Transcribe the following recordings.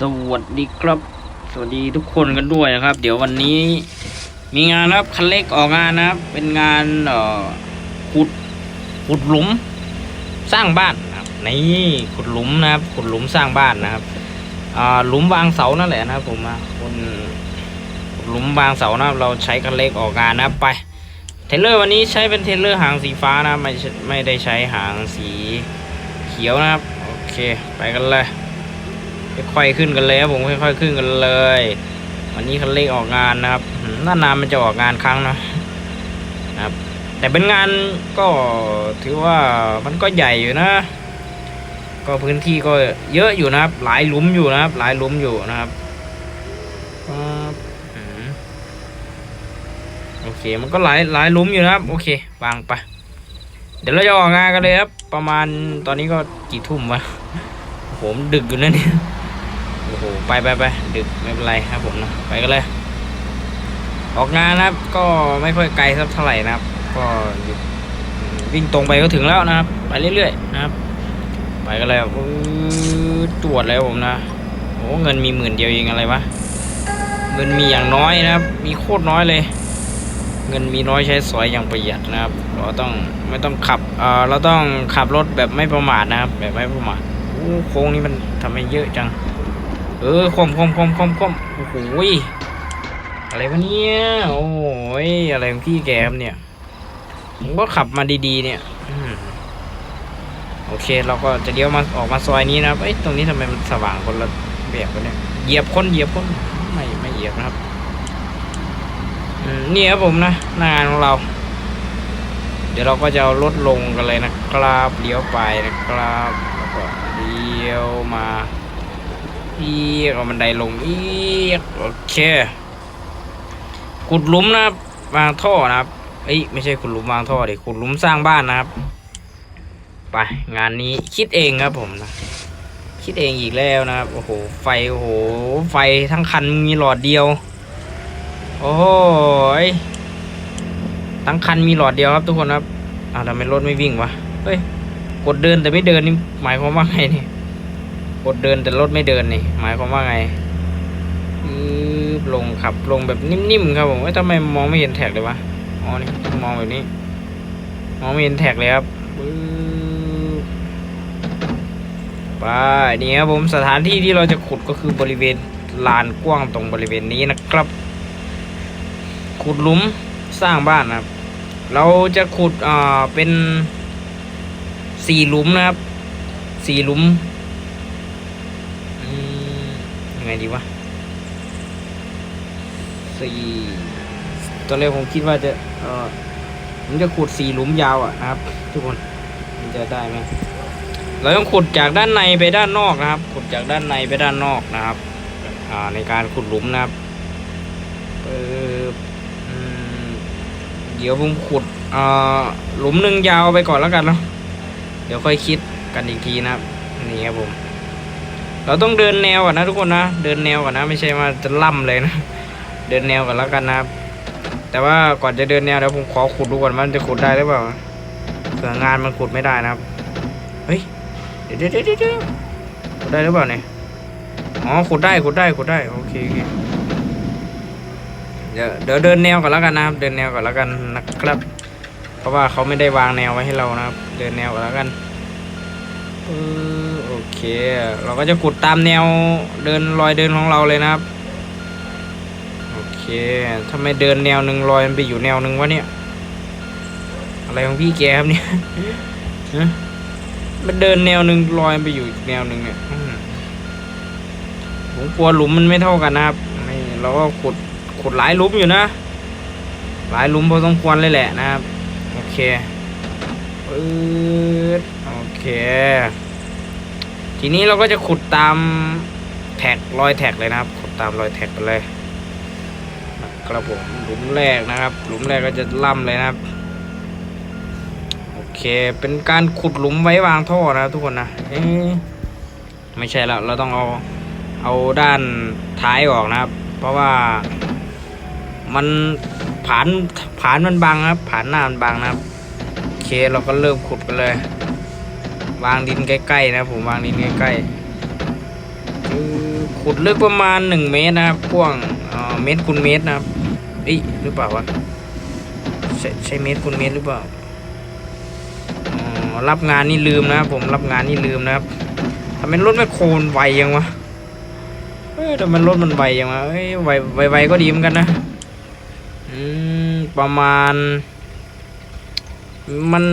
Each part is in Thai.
สวัสดีครับ สวัสดีทุกคนกันด้วยนะครับ เดี๋ยววันนี้ มีงานครับคันเล็กออกงานนะครับ เป็นงานเอ่อขุดขุดหลุมสร้างบ้านนะครับนี่ขุดหลุมนะครับ ขุดหลุมสร้างบ้านนะครับอ่าหลุมวางเสานั่นแหละนะครับ ผมอะคนขุดหลุมวางเสานะครับ เราใช้คันเล็กออกงานนะครับไปเทเลอร์วันนี้ใช้เป็นเทเลอร์หางสีฟ้านะไม่ไม่ได้ใช้หางสีเขียวนะครับ โอเค ไปกันเลย ค่อยๆขึ้นกันเลยครับผมค่อยๆขึ้นกันเลย วันนี้คันเร่งออกงานนะครับอืมนานมันจะออกงานครั้งเนะครับ แต่เป็นงานก็ถือว่ามันก็ใหญ่อยู่นะ ก็พื้นที่ก็เยอะอยู่นะครับ หลายหลุมอยู่นะครับ หลายหลุมอยู่นะครับโอเค มันก็หลายหลายหลุมอยู่นะครับ โอเควางไปเดี๋ยวเราจะออกงานกันเลยครับ ประมาณตอนนี้ก็กี่ทุ่มวะผมดึกอยู่นะเนี่ยโอ้โห ไปไปไปดึกไม่เป็นไรครับผมนะไปกันเลย ออกงานนะครับ ก็ไม่ค่อยไกลสักเท่าไหร่นะครับ ก็วิ่งตรงไปก็ถึงแล้วนะครับ ไปเรื่อยๆนะครับ ไปกันเลยครับอื้อตรวจแล้วผมนะโอ้เงินมีหมื่นเดียวเองอะไรวะเงินมีอย่างน้อยนะครับ มีโคตรน้อยเลย เงินมีน้อยใช้สอยอย่างประหยัดนะครับ เราต้องไม่ต้องขับเออเราต้องขับรถแบบไม่ประมาทนะครับ แบบไม่ประมาทโอ้โค้งนี้มันทำไมเยอะจัง เออคมคมคมคมคมโอ้โหยอะไรวะเนี่ยโอ้ยอะไรของพี่แกครับเนี่ยผมก็ขับมาดีๆ เนี่ยโอเค เราก็จะเลี้ยวมาออกมาซอยนี้นะครับเอ้ยตรงนี้ทำไมมันสว่างคนละแบบกันเนี่ยเหยียบคนเหยียบคนไม่ไม่เหยียบนะครับอืมนี่ครับผมนะหน้างานของเรา เดี๋ยวเราก็จะเอารถลงกันเลยนะครับเลี้ยวไปนะครับแล้วก็เลี้ยวมา อีกเอาบันไดลงอีกโอเคขุดหลุมนะครับวางท่อนะครับเอ้ยไม่ใช่ขุดหลุมวางท่อดิขุดหลุมสร้างบ้านนะครับไปงานนี้คิดเองครับผมนะคิดเองอีกแล้วนะครับโอ้โหไฟโอ้โหไฟทั้งคันมีหลอดเดียว โอ้ยทั้งคันมีหลอดเดียวครับทุกคนครับอ้าวทำไมรถไม่วิ่งวะเฮ้ยกดเดินแต่ไม่เดินนี่หมายความว่าไงเนี่ย กดเดินแต่รถไม่เดินนี่ หมายความว่าไงอือลงขับลงแบบนิ่มๆครับผมทำไมมองไม่เห็นแท็กเลยวะอ๋อนี่มองแบบนี้ มองไม่เห็นแท็กเลยครับปึ๊บไปนี่ครับผมสถานที่ที่เราจะขุดก็คือบริเวณลานกว้างตรงบริเวณนี้นะครับ ขุดหลุมสร้างบ้านนะครับ เราจะขุดอ่าเป็นสี่หลุมนะครับสี่หลุมอืมยังไง ดีวะสี่ตอนแรกผมคิดว่าจะเออผมจะขุดสี่หลุมยาวอะนะครับ ทุกคนมันจะได้ไหมเราต้องขุดจากด้านในไปด้านนอกนะครับ ขุดจากด้านในไปด้านนอกนะครับอ่าในการขุดหลุมนะครับปึ๊บอืมเดี๋ยวผมขุดหลุมหนึ่งยาวไปก่อนแล้วกันเนาะเดี๋ยวค่อยคิดกันอีกทีนะครับนี่ครับผม เราต้องเดินแนวก่อนนะทุกคนนะ เดินแนวก่อนนะ ไม่ใช่ว่าจะล่ำเลยนะ เดินแนวก่อนแล้วกันนะครับแต่ว่าก่อนจะเดินแนวเดี๋ยวผมขอขุดดูก่อนว่ามันจะขุดได้หรือเปล่าเผื่องานมันขุดไม่ได้นะครับ เฮ้ย เดี๋ยวเดี๋ยวเดี๋ยวขุดได้หรือเปล่าเนี่ย อ๋อ ขุดได้ ขุดได้ ขุดได้ โอเคโอเคเดี๋ยวเดี๋ยวเดินแนวก่อนแล้วกันนะครับ เดินแนวก่อนแล้วกันนะครับ เพราะว่าเขาไม่ได้วางแนวไว้ให้เรานะครับ เดินแนวก่อนแล้วกันปึ๊บโอ เค เราก็จะขุดตามแนวเดินรอยเดินของเราเลยนะครับ โอเคทำไมเดินแนวหนึ่งรอยมันไปอยู่แนวหนึ่งวะเนี่ย อะไรของพี่แกครับเนี่ยมันเดินแนวหนึ่งรอยไปอยู่อีกแนวหนึ่งเนี่ยผมกลัวหลุมมันไม่เท่ากันนะครับไม่เราก็ขุดขุดหลายหลุมอยู่นะ หลายหลุมพอสมควรเลยแหละนะครับ โอเคปึ๊ดโอเค ทีนี้เราก็จะขุดตามแท็กรอยแท็กเลยนะครับ ขุดตามรอยแท็กไปเลยครับผมหลุมแรกนะครับ หลุมแรกก็จะล่ำเลยนะครับ โอเค เป็นการขุดหลุมไว้วางท่อนะทุกคนนะเอ๊ไม่ใช่แล้วเราต้องเอาเอาด้านท้ายออกนะครับ เพราะว่ามันผานผานมันบังครับผานหน้ามันบังนะครับ โอเคเราก็เริ่มขุดกันเลย วางดินใกล้ๆนะผมวางดินใกล้ๆคือขุดลึกประมาณหนึ่งเมตรนะครับกว้างเมตรคูณเมตรนะครับเอ้ยหรือเปล่าวะใช่ใช่เมตรคูณเมตรหรือเปล่ารับงานนี่ลืมนะครับผมรับงานนี่ลืมนะครับทำไมรถแมคโครมันไวยังวะเอ้ยแต่มันรถมันไวยังวะเอ้ยไวไวไวก็ดีเหมือนกันนะอืมประมาณ มัน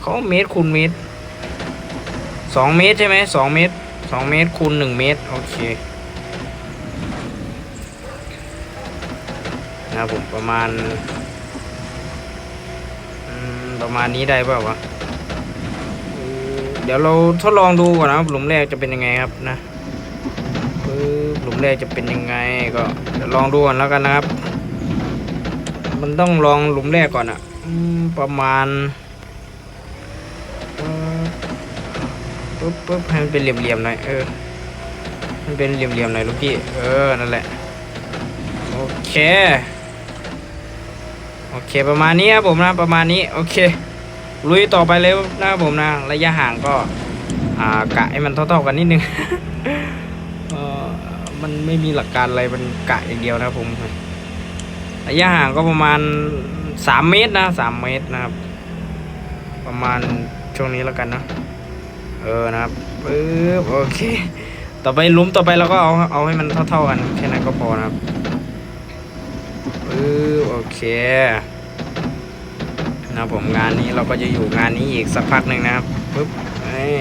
เขาเมตรคูณเมตร สองเมตรใช่ไหมสองเมตรสองเมตรคูณหนึ่งเมตร โอเคนะครับผมประมาณประมาณนี้ได้เปล่าวะเดี๋ยวเราทดลองดูก่อนนะหลุมแรกจะเป็นยังไงครับนะหลุมแรกจะเป็นยังไงก็เดี๋ยวลองดูก่อนแล้วกันนะครับ มันต้องลองหลุมแรกก่อนอะประมาณ ปึ๊บปึ๊บให้มันเป็นเหลี่ยมๆหน่อยเออมันเป็นเหลี่ยมๆหน่อยลูกพี่เออนั่นแหละโอเคโอเคประมาณนี้ครับผมนะประมาณนี้โอเคลุยต่อไปเลยนะครับผมนะระยะห่างก็อ่ากะให้มันเท่าๆกันนิดนึงเออมันไม่มีหลักการอะไรมันกะอย่างเดียวนะผมระยะห่างก็ประมาณสามเมตรนะสามเมตรนะครับ ประมาณช่วงนี้แล้วกันนะ เออนะครับปึ๊บโอเค ต่อไปลุมต่อไปเราก็เอาเอาให้มันเท่าๆกันแค่นั้นก็พอนะครับปึ๊บโอเคนะผมงานนี้เราก็จะอยู่งานนี้อีกสักพักหนึ่งนะครับปึ๊บเอ้ย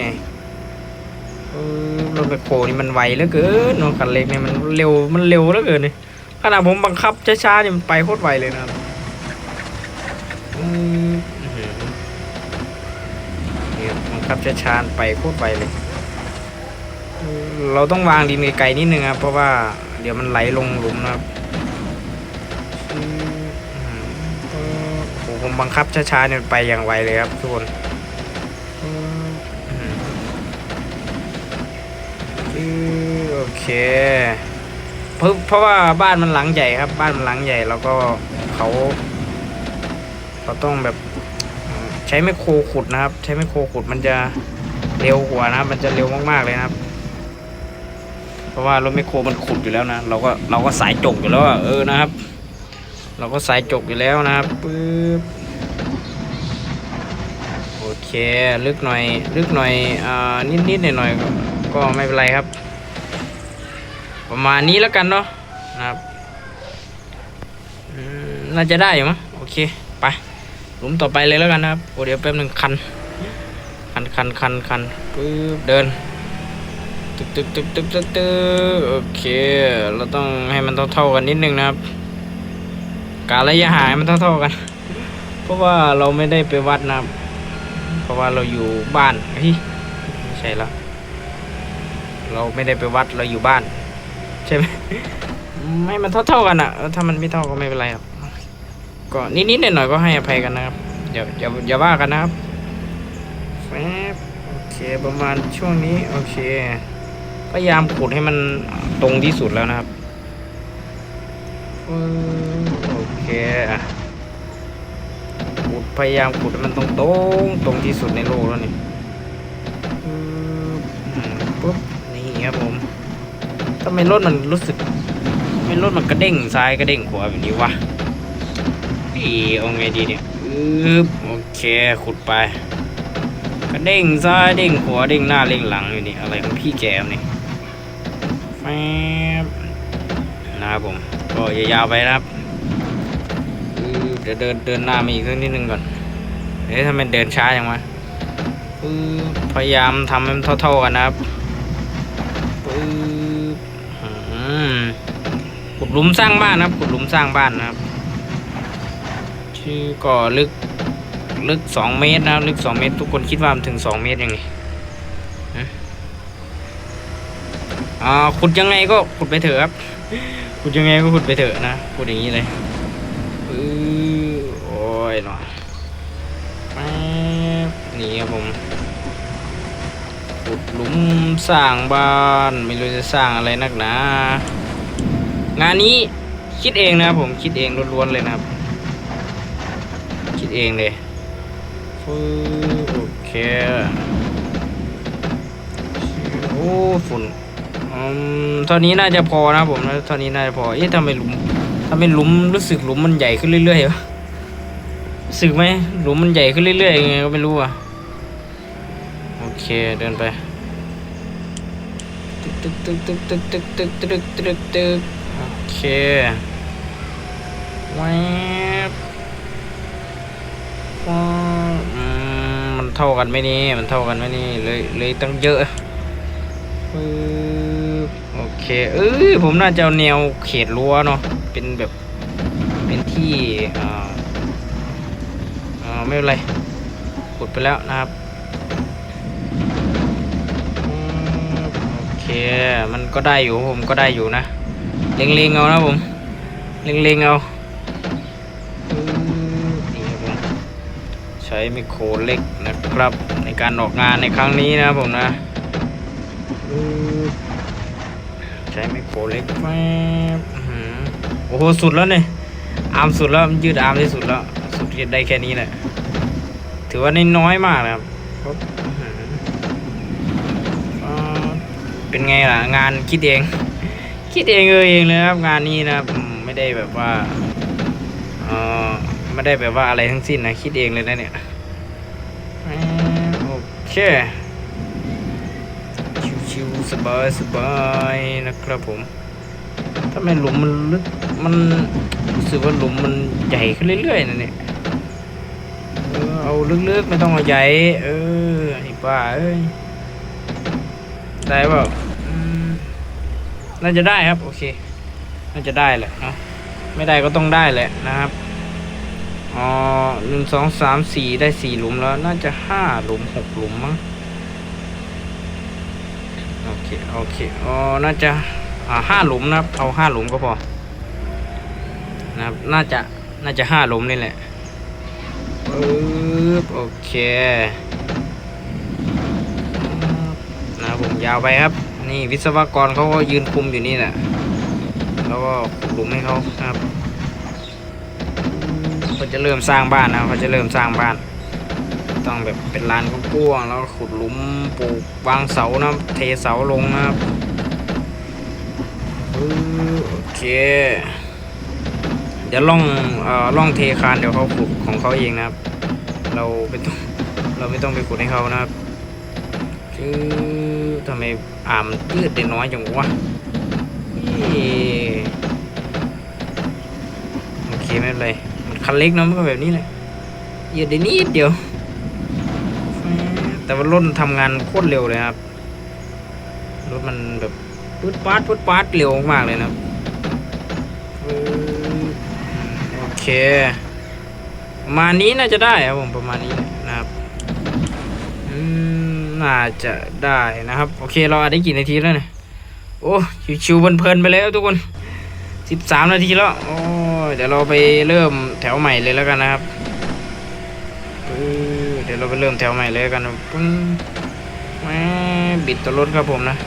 ปึ๊บรถแบคโคนี่มันไวเหลือเกินรถคันเล็กเนี่ยมันเร็วมันเร็วเหลือเกินนี่ขนาดผมบังคับช้าๆเนี่ยมันไปโคตรไวเลยนะครับ อืมอื้อหือเนี่ยบังคับช้าๆไปโคตรไวเลย เราต้องวางดินไกลๆนิดนึงครับเพราะว่าเดี๋ยวมันไหลลงหลุมนะครับอืมโอ้โหผมบังคับช้าๆเนี่ยไปอย่างไวเลยครับทุกคนอืมอื้อโอเคเพราะเพราะว่าบ้านมันหลังใหญ่ครับ บ้านมันหลังใหญ่แล้วก็เขาเขาต้องแบบ ใช้ไมโครขุดนะครับ ใช้ไมโครขุดมันจะเร็วกว่านะมันจะเร็วมากๆเลยนะครับ เพราะว่ารถไมโครมันขุดอยู่แล้วนะ เราก็เราก็สายจกอยู่แล้วเออนะครับ เราก็สายจกอยู่แล้วนะครับปึ๊บโอเคลึกหน่อยลึกหน่อยอ่านิดๆหน่อยๆก็ก็ไม่เป็นไรครับ ประมาณนี้แล้วกันเนาะนะครับน่าจะได้อยู่มั้งโอเค ลุมต่อไปเลยแล้วกันนะครับโอ้เดี๋ยวแป๊บหนึ่งคัน คันคันคันคันปึ๊บเดินตึกตึกตึกตึกตึกตึกโอเค เราต้องให้มันเท่าๆกันนิดนึงนะครับ การระยะห่างมันเท่าๆกัน เพราะว่าเราไม่ได้ไปวัดนะครับ เพราะว่าเราอยู่บ้านเฮ้ยไม่ใช่ละเราไม่ได้ไปวัดเราอยู่บ้าน ใช่ไหมไม่มันเท่าๆกันอะถ้ามันไม่เท่าก็ไม่เป็นไรครับ ก็นิดๆหน่อยๆก็ให้อภัยกันนะครับอย่าอย่าอย่าว่ากันนะครับแฟบโอเคประมาณช่วงนี้โอเคพยายามขุดให้มันตรงที่สุดแล้วนะครับโอเคขุดพยายามขุดให้มันตรงตรงตรงที่สุดในโลกแล้วนี่ปุ๊บนี่ครับผมทำไมรถมันรู้สึกไม่รถมันกระเด้งซ้ายกระเด้งขวาแบบนี้วะ อีเอาไงดีเนี่ยอึบโอเคขุดไปกระเด้งซ้ายเด้งขวาเด้งหน้าเด้งหลังอยู่นี่อะไรของพี่แกมนี่แฟบนะครับผมก็ยาวๆไปนะครับเดี๋ยวเดินเดินหน้ามาอีกสักนิดนึงก่อนเอ๊ะทำไมเดินช้าอย่างวะพยายามทำให้มันเท่าๆกันนะครับปึ๊บขุดหลุมสร้างบ้านนะครับขุดหลุมสร้างบ้านนะครับ ชื่อก็ลึกลึกสองเมตรนะลึกสองเมตร ทุกคนคิดว่ามันถึงสองเมตรยังไงฮะอ่าขุดยังไงก็ขุดไปเถอะครับขุดยังไงก็ขุดไปเถอะนะขุดอย่างนี้เลยปื้อโอ้ยหน่อยแป๊บนี่ครับผมขุดหลุมสร้างบ้านไม่รู้จะสร้างอะไรนักหนางานนี้คิดเองนะครับผมคิดเองล้วนๆเลยนะครับ เองเลยฟืโอเคโอ้ฝุ่นอืมเท่านี้น่าจะพอนะครับผมเท่านี้น่าจะพอเอ๊ะทำไมหลุมทำไมหลุมรู้สึกหลุมมันใหญ่ขึ้นเรื่อยๆวะรู้สึกไหมหลุมมันใหญ่ขึ้นเรื่อยๆยังไงก็ไม่รู้อะโอเคเดินไปตึกตึกตึกตึกตึกตึกตึกตึกตึกตึกโอเคแวบ อืมมันเท่ากันไหมนี่ มันเท่ากันไหมนี่ เลยเลยตั้งเยอะปึ๊บโอเคเออผมน่าจะเอาแนวเขตรั้วเนาะเป็นแบบเป็นที่อ่าอ่าไม่เป็นไรขุดไปแล้วนะครับอืมโอเคมันก็ได้อยู่ผมก็ได้อยู่นะเล็งๆเอานะผมเล็งๆเอาอืมนี่ครับผม ใช้ ไมโครเล็กนะครับ ในการออกงานในครั้งนี้นะผมนะ ใช้ไมโครเล็กแป๊บโอ้โหสุดแล้วเนี่ยอาร์มสุดแล้วยืดอาร์มที่สุดแล้ว สุดได้แค่นี้แหละถือว่าน้อยมากนะครับเป็นไงล่ะ งานคิดเอง คิดเองเออเองเลยครับ งานนี้นะครับไม่ได้แบบว่าไม่ได้แบบว่าอะไรทั้งสิ้นนะ คิดเองเลยนะเนี่ย เคชิวๆสบายสบายๆนะครับผมถ้าไมหลุมมันลึกมันรู้สึกว่าหลุมมันใหญ่ขึ้นเรื่อยๆนะเนี่ยเออเอาลึกๆไม่ต้องเอาใหญ่เออไอ้บ้าเอ้ยได้เปล่าน่าจะได้ครับ โอเค น่าจะได้แหละเนาะไม่ได้ก็ต้องได้แหละนะครับ อ๋อหนึ่งสองสามสี่ได้สี่หลุมแล้ว น่าจะห้าหลุมหกหลุมมั้งโอเคโอเคอ๋อน่าจะอ่าห้าหลุมนะครับเอาห้าหลุมก็พอนะครับน่าจะน่าจะห้าหลุมนี่แหละปึ๊บโอเคนะผมยาวไปครับ นี่วิศวกรเขาก็ยืนคุมอยู่นี่แหละแล้วก็หลุมให้เขาครับ เขาจะเริ่มสร้างบ้านนะเขาจะเริ่มสร้างบ้าน ต้องแบบเป็นลานกว้างๆแล้วขุดหลุมปลูกวางเสานะเทเสาลงนะครับโอเคเดี๋ยวล่องเอ่อล่องเทคานเดี๋ยวเขาขุดของเขาเองนะครับ เราไม่ต้องเราไม่ต้องไปขุดให้เขานะครับคือทำไมอ่ามนยืดได้น้อยจังวะโอเคไม่เป็นไร คันเล็กเนอะมันก็แบบนี้แหละยืดได้นิดเดียว แต่ว่ารถมันทำงานโคตรเร็วเลยครับ รถมันแบบพุดปาดพุดปาดเร็วมากเลยนะครับโอเคประมาณนี้น่าจะได้ครับผมประมาณนี้นะครับน่าจะได้นะครับ โอเคเราอัดได้กี่นาทีแล้วเนี่ยโอ้ชิวๆเพลินๆไปแล้วทุกคนสิบสามนาทีแล้วโอ้ เดี๋ยวเราไปเริ่มแถวใหม่เลยแล้วกันนะครับเดี๋ยวเราไปเริ่มแถวใหม่เลยกันปึ้งแหมบิดตัวรถครับผมนะ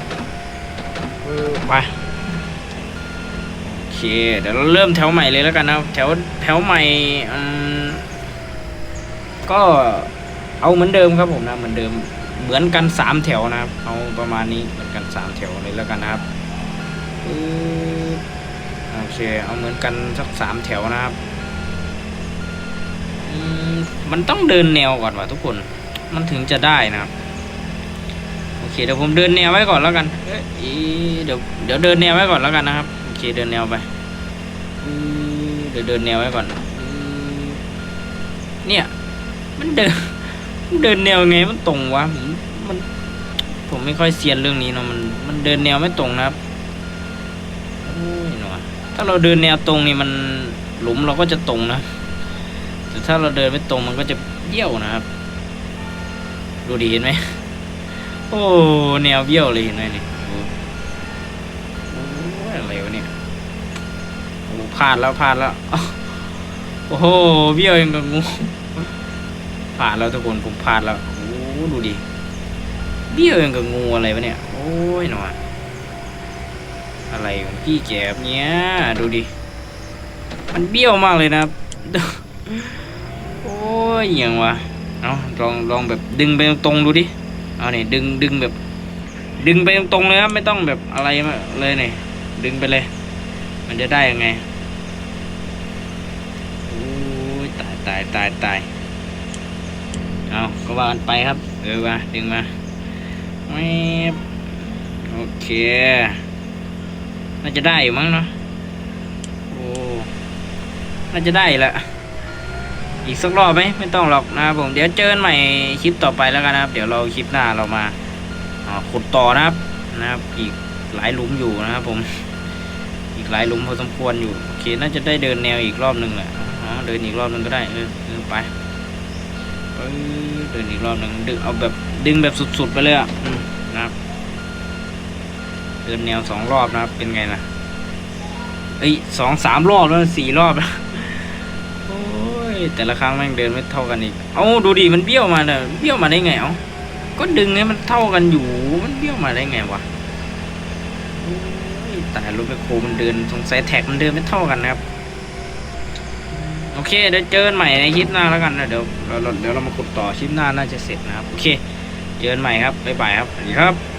ไปโอเคเดี๋ยวเราเริ่มแถวใหม่เลยแล้วกันนะแถวแถวใหม่อืมก็เอาเหมือนเดิมครับผมนะเหมือนเดิมเหมือนกันสามแถวนะครับเอาประมาณนี้เหมือนกันสามแถวเลยแล้วกันนะครับ โอเค เอาเหมือนกันสักสามแถวนะครับมันต้องเดินแนวก่อนว่ะทุกคน มันถึงจะได้นะครับ โอเคเดี๋ยวผมเดินแนวไว้ก่อนแล้วกัน เอ้ยเดี๋ยวเดี๋ยวเดินแนวไว้ก่อนแล้วกันนะครับ โอเคเดินแนวไปเดี๋ยวเดินแนวไว้ก่อน เนี่ย มันเดินเดินแนวไงมันตรงวะ มัน ผมไม่ค่อยเซียนเรื่องนี้เนาะ มัน มันเดินแนวไม่ตรงนะครับ ถ้าเราเดินแนวตรงนี่มันหลุมเราก็จะตรงนะ แต่ถ้าเราเดินไม่ตรงมันก็จะเบี้ยวนะครับ ดูดีเห็นไหมโอ้แนวเบี้ยวเลยเห็นไหมนี่โอ้โอ้ยอะไรวะเนี่ยโอ้พลาดแล้วพลาดแล้วโอ้โหเบี้ยวยังกับงูพลาดแล้วทุกคนผมพลาดแล้วโอ้ดูดิเบี้ยวยังกับงูอะไรวะเนี่ยโอ้ยหนอ อะไรของพี่แกบเนี้ยดูดิ มันเบี้ยวมากเลยนะโอ้ยย่างวะเอาลองลองแบบดึงไปตรงๆดูดิเอาเนี่ยดึงดึงแบบ ดึงไปตรงๆเลยครับไม่ต้องแบบอะไรมาเลยเนี่ยดึงไปเลย มันจะได้ยังไงโอ้ยตายตายตายตายเอาก็ว่ากันไปครับ เออมาดึงมาแม่โอเค น่าจะได้อยู่มั้งเนาะโอ้น่าจะได้แหละอีกสักรอบไหมไม่ต้องหรอกนะครับผมเดี๋ยวเจอกันใหม่คลิปต่อไปแล้วกันนะครับ เดี๋ยวเราคลิปหน้าเรามาขุดต่อนะครับนะครับ อีกหลายหลุมอยู่นะครับผม อีกหลายหลุมพอสมควรอยู่โอเคน่าจะได้เดินแนวอีกรอบหนึ่งแหละอ๋อเดินอีกรอบหนึ่งก็ได้เออเออไปเดินอีกรอบหนึ่งดึงเอาแบบดึงแบบสุดๆไปเลยอะ เดินแนวสองรอบนะครับ เป็นไงล่ะเอ้ยสองสามรอบแล้วสี่รอบแล้วโอ้ยแต่ละครั้งแม่งเดินไม่เท่ากันอีก เอาดูดิมันเบี้ยวมาเนี่ยเบี้ยวมาได้ไงเอ้าก็ดึงให้มันเท่ากันอยู่ มันเบี้ยวมาได้ไงวะแต่รถแมคโครมันเดินสงสัยแท็กมันเดินไม่เท่ากันนะครับ โอเคเดี๋ยวเจอกันใหม่ในคลิปหน้าแล้วกันนะเดี๋ยวเราเราเดี๋ยวเรามาขุดต่อคลิปหน้าน่าจะเสร็จนะครับ โอเค เจอกันใหม่ครับบ๊ายบายครับสวัสดีครับ